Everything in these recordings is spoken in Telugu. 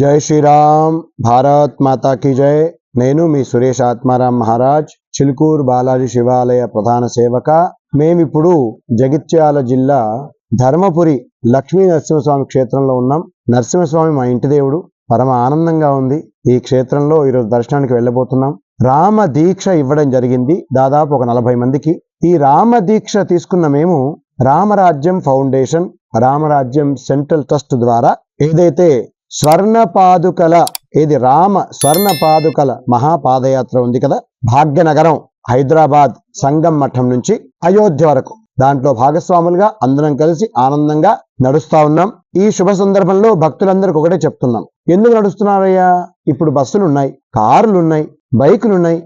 జై శ్రీరామ్ భారత్ మాతా కీ జై. నేను మీ సురేష్ ఆత్మారాం మహారాజ్ చిలుకూరు బాలాజీ శివాలయ ప్రధాన సేవక. మేమిప్పుడు జగిత్యాల జిల్లా ధర్మపురి లక్ష్మీ నరసింహస్వామి క్షేత్రంలో ఉన్నాం. నరసింహస్వామి మా ఇంటి దేవుడు. పరమ ఆనందంగా ఉంది. ఈ క్షేత్రంలో ఈరోజు దర్శనానికి వెళ్ళబోతున్నాం. రామ దీక్ష ఇవ్వడం జరిగింది దాదాపు ఒక నలభై మందికి. ఈ రామ దీక్ష తీసుకున్న మేము రామరాజ్యం ఫౌండేషన్ రామరాజ్యం సెంట్రల్ ట్రస్ట్ ద్వారా ఏదైతే స్వర్ణ పాదుకల ఇది రామ స్వర్ణ పాదుకల మహాపాదయాత్ర ఉంది కదా? భాగ్యనగరం హైదరాబాద్ సంగం మఠం నుంచి అయోధ్య వరకు. దాంట్లో భాగస్వాములుగా అందరం కలిసి ఆనందంగా నడుస్తా ఉన్నాం. ఈ శుభ సందర్భంలో భక్తులందరికీ ఒకటే చెప్తున్నాం. ఎందుకు నడుస్తున్నారయ్యా? ఇప్పుడు బస్సులు ఉన్నాయి కార్లు ఉన్నాయి బైకులున్నాయి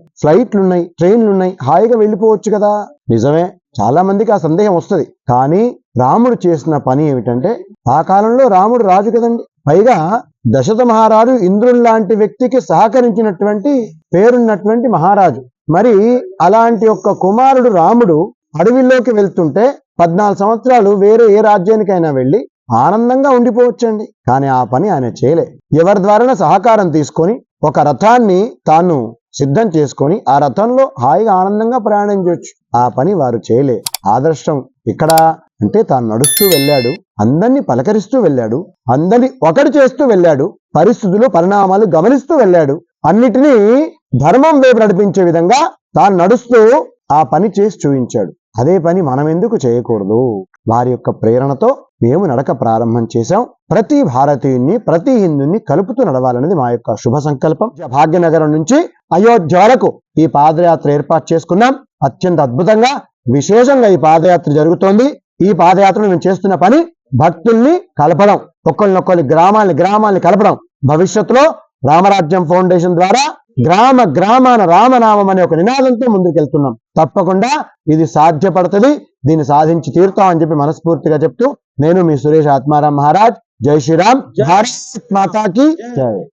ట్రైన్లు ఉన్నాయి హాయిగా వెళ్ళిపోవచ్చు కదా? నిజమే చాలా మందికి ఆ సందేహం వస్తుంది. కానీ రాముడు చేసిన పని ఏమిటంటే ఆ కాలంలో రాముడు రాజు కదండి. పైగా దశరథ మహారాజు ఇంద్రుడు లాంటి వ్యక్తికి సహకరించినటువంటి పేరున్నటువంటి మహారాజు. మరి అలాంటి ఒక్క కుమారుడు రాముడు అడవిలోకి వెళ్తుంటే పద్నాలుగు సంవత్సరాలు వేరే ఏ రాజ్యానికైనా వెళ్ళి ఆనందంగా ఉండిపోవచ్చండి. కానీ ఆ పని ఆయన చేయలే. ఎవరి ద్వారా సహకారం తీసుకొని ఒక రథాన్ని తాను సిద్ధం చేసుకొని ఆ రథంలో హాయిగా ఆనందంగా ప్రయాణం చేయొచ్చు. ఆ పని వారు చేయలే. ఆదర్శం. ఇక్కడ అంటే తాను నడుస్తూ వెళ్ళాడు అందరినీ పలకరిస్తూ వెళ్ళాడు అందరినీ ఒకటి చేస్తూ వెళ్ళాడు పరిస్థితులు పరిణామాలు గమనిస్తూ వెళ్ళాడు అన్నిటినీ ధర్మం వైపు నడిపించే విధంగా తాను నడుస్తూ ఆ పని చేసి చూపించాడు అదే పని మనం ఎందుకు చేయకూడదు? వారి యొక్క ప్రేరణతో మేము నడక ప్రారంభం చేశాం. ప్రతి భారతీయుని ప్రతి హిందుని కలుపుతూ నడవాలనేది మా యొక్క శుభ సంకల్పం. భాగ్యనగరం నుంచి అయోధ్య వరకు ఈ పాదయాత్ర ఏర్పాటు చేసుకున్నాం. అత్యంత అద్భుతంగా విశేషంగా ఈ పాదయాత్ర జరుగుతోంది. ఈ పాదయాత్రలో మేము చేస్తున్న పని భక్తుల్ని కలపడం ఒక్కరినొక్కరి గ్రామాల్ని గ్రామాల్ని కలపడం. భవిష్యత్తులో రామరాజ్యం ఫౌండేషన్ ద్వారా గ్రామ గ్రామాన రామనామం అనే ఒక నినాదంతో ముందుకెళ్తున్నాం. తప్పకుండా ఇది సాధ్యపడుతుంది దీన్ని సాధించి తీరుతామని చెప్పి మనస్ఫూర్తిగా చెప్తూ నేను మీ సురేష్ ఆత్మారాం మహారాజ్. జై శ్రీరామ్. భారత్ మాతాకి జై.